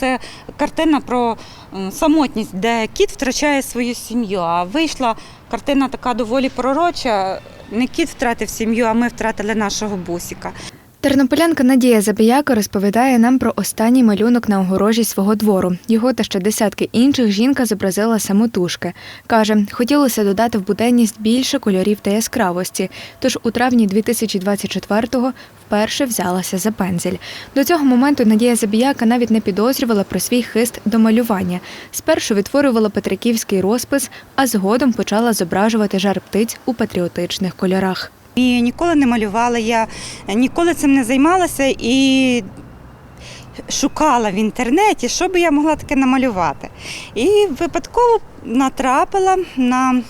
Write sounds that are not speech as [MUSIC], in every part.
це картина про самотність, де кіт втрачає свою сім'ю. А вийшла картина така доволі пророча. Не кіт втратив сім'ю, а ми втратили нашого бусіка. Тернополянка Надія Забіяка розповідає нам про останній малюнок на огорожі свого двору. Його та ще десятки інших жінка зобразила самотужки. Каже, хотілося додати в буденність більше кольорів та яскравості. Тож у травні 2024-го вперше взялася за пензель. До цього моменту Надія Забіяка навіть не підозрювала про свій хист до малювання. Спершу відтворювала петриківський розпис, а згодом почала зображувати жар птиць у патріотичних кольорах. І ніколи не малювала, я ніколи цим не займалася і шукала в інтернеті, що би я могла таке намалювати. І випадково натрапила на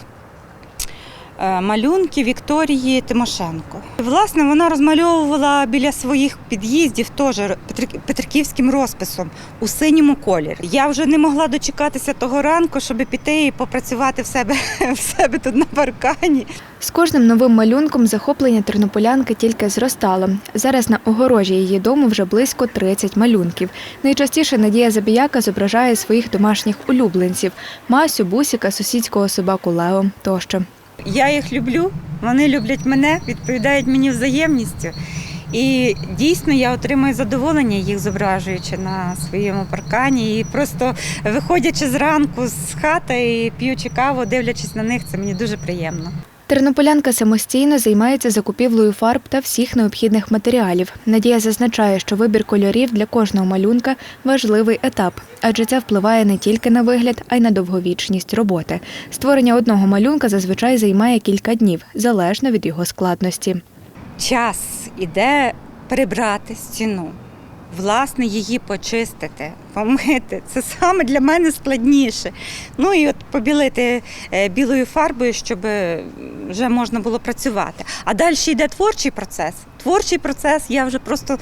малюнки Вікторії Тимошенко. Власне, вона розмальовувала біля своїх під'їздів теж петрик- петриківським розписом у синьому кольорі. Я вже не могла дочекатися того ранку, щоб піти і попрацювати в себе, [LAUGHS] в себе тут на паркані. З кожним новим малюнком захоплення тернополянки тільки зростало. Зараз на огорожі її дому вже близько 30 малюнків. Найчастіше Надія Забіяка зображає своїх домашніх улюбленців Масю, Бусіка, сусідського собаку Лео тощо. Я їх люблю, вони люблять мене, відповідають мені взаємністю. І дійсно я отримую задоволення їх зображуючи на своєму паркані. І просто виходячи зранку з хати і п'ючи каву, дивлячись на них, це мені дуже приємно. Тернополянка самостійно займається закупівлею фарб та всіх необхідних матеріалів. Надія зазначає, що вибір кольорів для кожного малюнка важливий етап, адже це впливає не тільки на вигляд, а й на довговічність роботи. Створення одного малюнка зазвичай займає кілька днів, залежно від його складності. Час іде прибрати стіну, власне, її почистити, помити. Це саме для мене складніше. Ну і от побілити е, білою фарбою, щоб е, вже можна було працювати. А далі йде творчий процес. Творчий процес я вже просто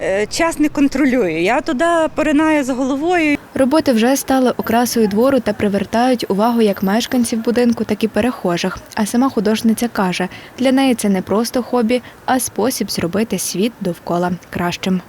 е, час не контролюю. Я туди поринаю з головою. Роботи вже стали окрасою двору та привертають увагу як мешканців будинку, так і перехожих. А сама художниця каже, для неї це не просто хобі, а спосіб зробити світ довкола кращим.